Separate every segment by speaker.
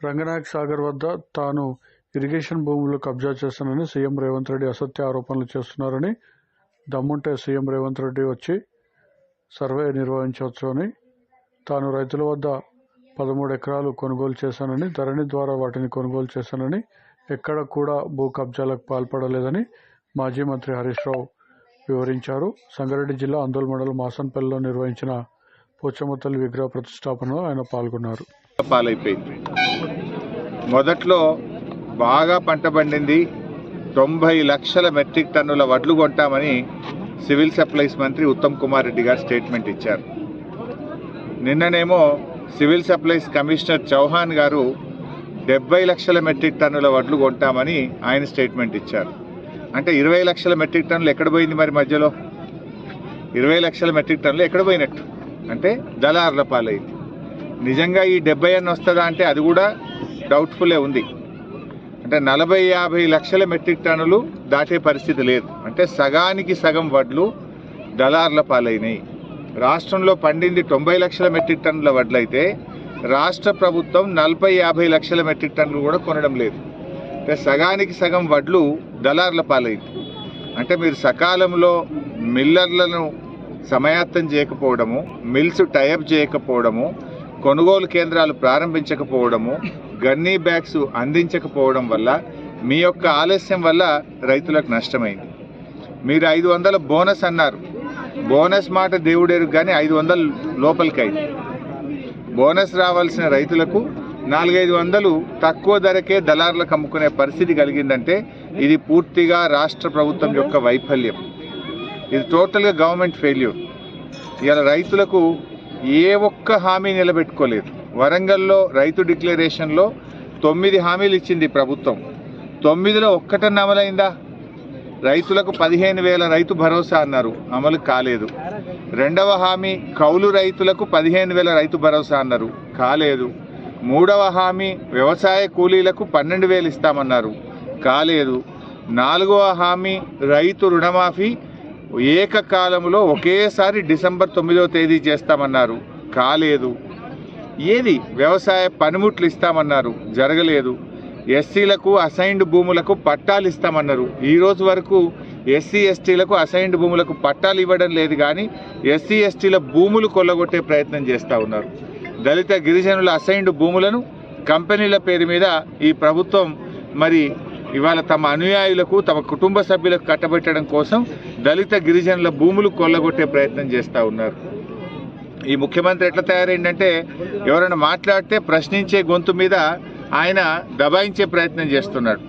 Speaker 1: రంగనాయక్ సాగర్ వద్ద తాను ఇరిగేషన్ భూములు కబ్జా చేస్తానని సీఎం రేవంత్ రెడ్డి అసత్య ఆరోపణలు చేస్తున్నారని దమ్ముంటే సీఎం రేవంత్ రెడ్డి వచ్చి సర్వే నిర్వహించవచ్చని తాను రైతుల వద్ద పదమూడు ఎకరాలు కొనుగోలు చేశానని ధరణి ద్వారా వాటిని కొనుగోలు చేశానని ఎక్కడ కూడా భూ కబ్జాలకు పాల్పడలేదని మాజీ మంత్రి హరీష్ రావు వివరించారు. సంగారెడ్డి జిల్లా అందోల్ మండలం మాసన్పల్లిలో నిర్వహించిన పోచమ్మ తల్లి విగ్రహ ప్రతిష్టాపనలో ఆయన పాల్గొన్నారు.
Speaker 2: పాలైపోయింది. మొదట్లో బాగా పంట పండింది తొంభై లక్షల మెట్రిక్ టన్నుల వడ్లు కొంటామని సివిల్ సప్లైస్ మంత్రి ఉత్తమ్ కుమార్ రెడ్డి గారు స్టేట్మెంట్ ఇచ్చారు. నిన్ననేమో సివిల్ సప్లైస్ కమిషనర్ చౌహాన్ గారు డెబ్బై లక్షల మెట్రిక్ టన్నుల వడ్లు కొంటామని ఆయన స్టేట్మెంట్ ఇచ్చారు. అంటే ఇరవై లక్షల మెట్రిక్ టన్నులు ఎక్కడ పోయింది మరి మధ్యలో? ఇరవై లక్షల మెట్రిక్ టన్నులు ఎక్కడ పోయినట్టు? అంటే దళారుల పాలైంది. నిజంగా ఈ డెబ్బై అన్న వస్తుందా అంటే అది కూడా డౌట్ఫుల్లే ఉంది. అంటే నలభై యాభై లక్షల మెట్రిక్ టన్నులు దాటే పరిస్థితి లేదు. అంటే సగానికి సగం వడ్లు దళార్ల పాలైనాయి. రాష్ట్రంలో పండింది తొంభై లక్షల మెట్రిక్ టన్నుల వడ్లయితే రాష్ట్ర ప్రభుత్వం నలభై యాభై లక్షల మెట్రిక్ టన్నులు కూడా కొనడం లేదు. అంటే సగానికి సగం వడ్లు దళార్ల పాలైంది. అంటే మీరు సకాలంలో మిల్లర్లను సమయాత్తం చేయకపోవడము మిల్స్ టైఅప్ చేయకపోవడము కొనుగోలు కేంద్రాలు ప్రారంభించకపోవడము గన్నీ బ్యాగ్స్ అందించకపోవడం వల్ల మీ యొక్క ఆలస్యం వల్ల రైతులకు నష్టమైంది. మీరు ఐదు వందల బోనస్ అన్నారు. బోనస్ మాట దేవుడేరు కానీ ఐదు వందలు లోపలికి అయింది బోనస్ రావాల్సిన రైతులకు నాలుగైదు వందలు తక్కువ ధరకే దళారులకు అమ్ముకునే పరిస్థితి కలిగిందంటే ఇది పూర్తిగా రాష్ట్ర ప్రభుత్వం యొక్క వైఫల్యం. ఇది టోటల్గా గవర్నమెంట్ ఫెయిల్యూర్. ఇలా రైతులకు ఏ ఒక్క హామీ నిలబెట్టుకోలేదు. వరంగల్లో రైతు డిక్లరేషన్లో తొమ్మిది హామీలు ఇచ్చింది ప్రభుత్వం. తొమ్మిదిలో ఒక్కటన్న అమలైందా? రైతులకు పదిహేను వేల రైతు భరోసా అన్నారు. అమలు కాలేదు. రెండవ హామీ కౌలు రైతులకు పదిహేను వేల రైతు భరోసా అన్నారు. కాలేదు. మూడవ హామీ వ్యవసాయ కూలీలకు పన్నెండు వేలు ఇస్తామన్నారు. కాలేదు. నాలుగవ హామీ రైతు రుణమాఫీ ఏకకాలంలో ఒకేసారి డిసెంబర్ తొమ్మిదవ తేదీ చేస్తామన్నారు. కాలేదు. ఏది? వ్యవసాయ పనిముట్లు ఇస్తామన్నారు. జరగలేదు. ఎస్సీలకు అసైన్డ్ భూములకు పట్టాలు ఇస్తామన్నారు. ఈ రోజు వరకు ఎస్సీ ఎస్టీలకు అసైన్డ్ భూములకు పట్టాలు ఇవ్వడం లేదు కానీ ఎస్సీ ఎస్టీల భూములు కొల్లగొట్టే ప్రయత్నం చేస్తూ ఉన్నారు. దళిత గిరిజనుల అసైన్డ్ భూములను కంపెనీల పేరు మీద ఈ ప్రభుత్వం మరి ఇవాళ తమ అనుయాయులకు తమ కుటుంబ సభ్యులకు కట్టబెట్టడం కోసం దళిత గిరిజనుల భూములు కొల్లగొట్టే ప్రయత్నం చేస్తూ ఉన్నారు. ఈ ముఖ్యమంత్రి ఎట్లా తయారైందంటే ఎవరైనా మాట్లాడితే ప్రశ్నించే గొంతు మీద ఆయన దబాయించే ప్రయత్నం చేస్తున్నాడు.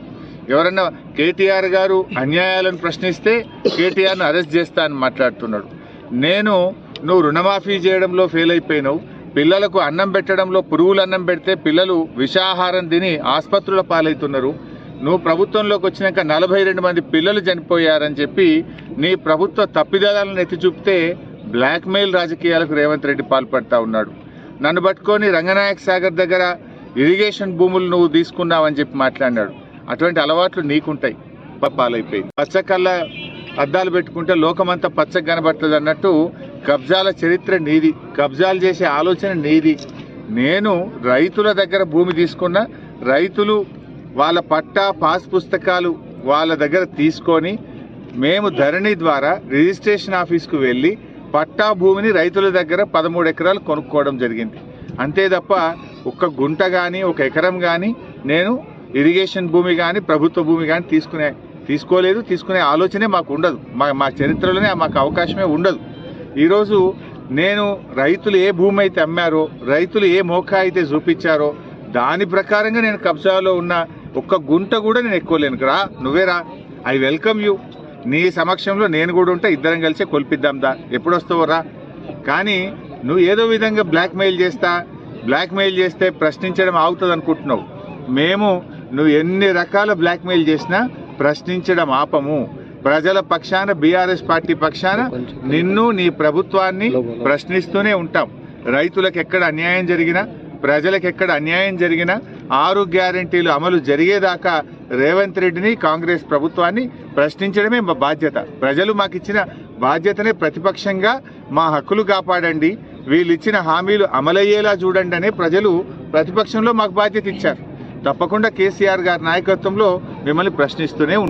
Speaker 2: ఎవరన్నా కేటీఆర్ గారు అన్యాయాలను ప్రశ్నిస్తే కేటీఆర్ను అరెస్ట్ చేస్తా అని మాట్లాడుతున్నాడు. నేను నువ్వు రుణమాఫీ చేయడంలో ఫెయిల్ అయిపోయినావు. పిల్లలకు అన్నం పెట్టడంలో పురుగులు అన్నం పెడితే పిల్లలు విషాహారం తిని ఆసుపత్రుల పాలవుతున్నారు. నువ్వు ప్రభుత్వంలోకి వచ్చినాక నలభై రెండు మంది పిల్లలు చనిపోయారని చెప్పి నీ ప్రభుత్వ తప్పిదాలను ఎత్తి చూపితే బ్లాక్మెయిల్ రాజకీయాలకు రేవంత్ రెడ్డి పాల్పడతా ఉన్నాడు. నన్ను పట్టుకొని రంగనాయక సాగర్ దగ్గర ఇరిగేషన్ భూములు నువ్వు తీసుకున్నావని చెప్పి మాట్లాడినాడు. అటువంటి అలవాట్లు నీకుంటాయి. పాలైపోయి. పాలైపోయింది పచ్చకల్ల అద్దాలు పెట్టుకుంటే లోకమంతా పచ్చగా కనబడుతుంది అన్నట్టు కబ్జాల చరిత్ర నీది. కబ్జాలు చేసే ఆలోచన నీది. నేను రైతుల దగ్గర భూమి తీసుకున్న రైతులు వాళ్ళ పట్టా పాస్ పుస్తకాలు వాళ్ళ దగ్గర తీసుకొని మేము ధరణి ద్వారా రిజిస్ట్రేషన్ ఆఫీస్కు వెళ్ళి పట్టా భూమిని రైతుల దగ్గర పదమూడు ఎకరాలు కొనుక్కోవడం జరిగింది. అంతే తప్ప ఒక్క గుంట కానీ ఒక ఎకరం కానీ నేను ఇరిగేషన్ భూమి కానీ ప్రభుత్వ భూమి కానీ తీసుకునే తీసుకోలేదు. తీసుకునే ఆలోచనే మాకు ఉండదు. మా మా చరిత్రలోనే మాకు అవకాశమే ఉండదు. ఈరోజు నేను రైతులు ఏ భూమి అయితే అమ్మారో రైతులు ఏ మోకా అయితే చూపించారో దాని ప్రకారంగా నేను కబ్జాలో ఉన్న ఒక్క గుంట కూడా నేను ఎక్కువలేను రా నువ్వే రా. I welcome you. నీ సమక్షంలో నేను కూడా ఉంటే ఇద్దరం కలిసి కొల్పిద్దాం దా. ఎప్పుడొస్తావు రా. కానీ నువ్వు ఏదో విధంగా బ్లాక్మెయిల్ చేస్తా బ్లాక్మెయిల్ చేస్తే ప్రశ్నించడం ఆగుతుంది అనుకుంటున్నావు. మేము నువ్వు ఎన్ని రకాల బ్లాక్మెయిల్ చేసినా ప్రశ్నించడం ఆపము. ప్రజల పక్షాన బీఆర్ఎస్ పార్టీ పక్షాన నిన్ను నీ ప్రభుత్వాన్ని ప్రశ్నిస్తూనే ఉంటాం. రైతులకు ఎక్కడ అన్యాయం జరిగినా ప్రజలకు ఎక్కడ అన్యాయం జరిగినా ఆరు గ్యారంటీలు అమలు జరిగేదాకా రేవంత్ రెడ్డిని కాంగ్రెస్ ప్రభుత్వాన్ని ప్రశ్నించడమే మా బాధ్యత. ప్రజలు మాకు ఇచ్చిన బాధ్యతనే ప్రతిపక్షంగా మా హక్కులు కాపాడండి. వీళ్ళు ఇచ్చిన హామీలు అమలయ్యేలా చూడండి అనే ప్రజలు ప్రతిపక్షంలో మాకు బాధ్యత ఇచ్చారు. తప్పకుండా కేసీఆర్ గారి నాయకత్వంలో మిమ్మల్ని ప్రశ్నిస్తూనే